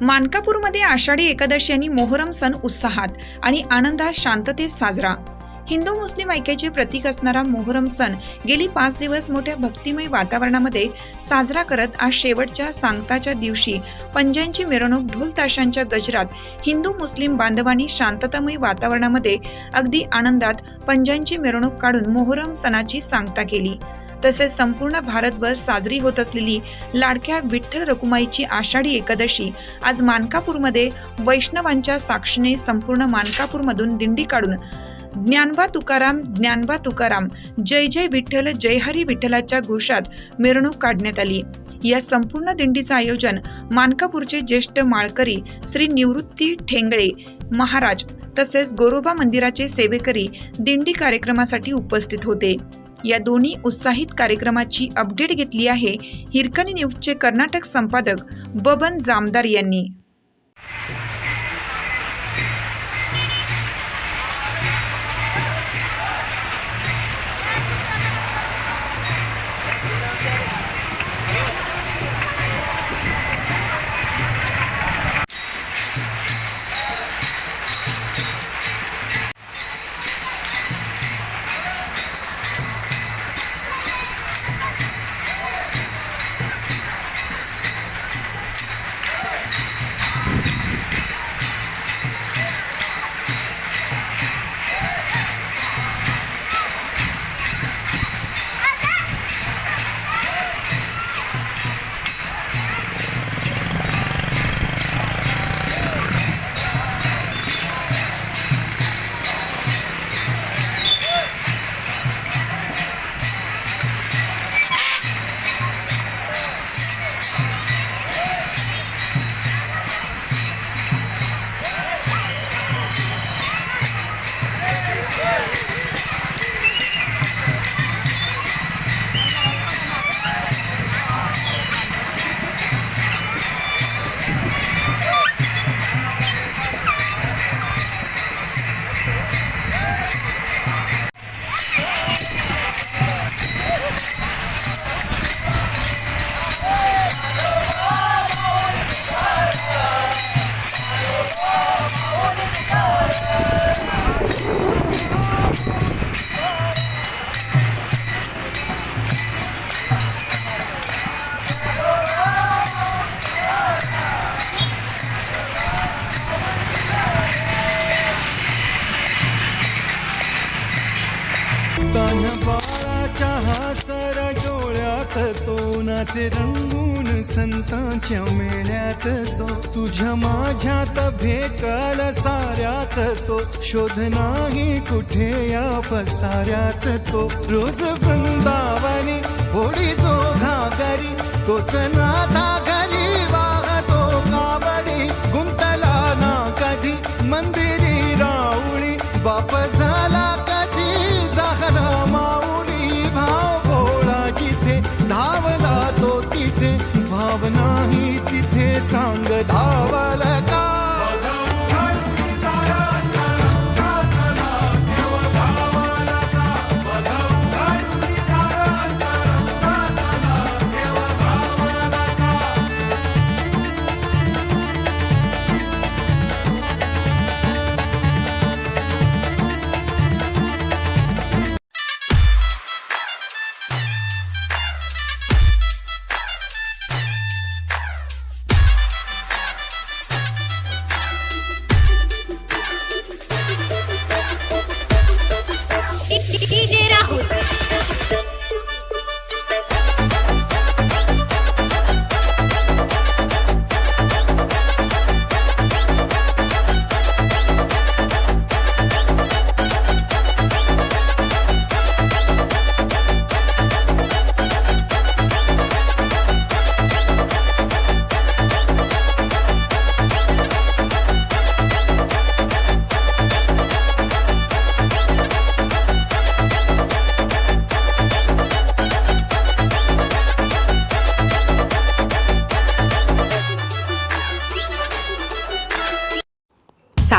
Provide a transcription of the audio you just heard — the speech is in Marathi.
मानकापूरमध्ये आषाढी एकादशी आणि मोहरम सण उत्साहात आणि आनंदात शांततेत साजरा. हिंदू मुस्लिम ऐक्याचे प्रतीक असणारा मोहरम सण गेली पाच दिवस मोठ्या भक्तिमय वातावरणामध्ये साजरा करत आज शेवटच्या सांगताच्या दिवशी पंजांची मिरवणूक ढोल ताशांच्या गजरात हिंदू मुस्लिम बांधवांनी शांततामय वातावरणामध्ये अगदी आनंदात पंजांची मिरवणूक काढून मोहरम सणाची सांगता केली. तसेच संपूर्ण भारतभर साजरी होत असलेली लाडक्या विठ्ठल रकुमाईची आषाढी एकादशी आज मानकापूरमध्ये वैष्णवांच्या साक्षीने संपूर्ण मानकापूरमधून दिंडी काढून ज्ञानबा तुकाराम ज्ञानबा तुकाराम. जय जय विठ्ठल जय हरी विठ्ठलाच्या घोषात मिरवणूक काढण्यात आली. या संपूर्ण दिंडीचं आयोजन मानकापूरचे ज्येष्ठ माळकरी श्री निवृत्ती ठेंगळे महाराज तसेच गोरोबा मंदिराचे सेवेकरी दिंडी कार्यक्रमासाठी उपस्थित होते. या दोन्ही उत्साहित कार्यक्रमाची अपडेट घेतली आहे हिरकणी न्यूजचे कर्नाटक संपादक बबन जामदार यांनी. तान बाळाच्या हासर डोळ्यात तो नाचे रंगून संतांच्या मेळ्यात जो तुझ्या माझ्यात भेकल साऱ्यात तो. शोध नाही कुठे या पसाऱ्यात तो. रोज वृंदावनी होडी जो घागरी तोच नादा song good.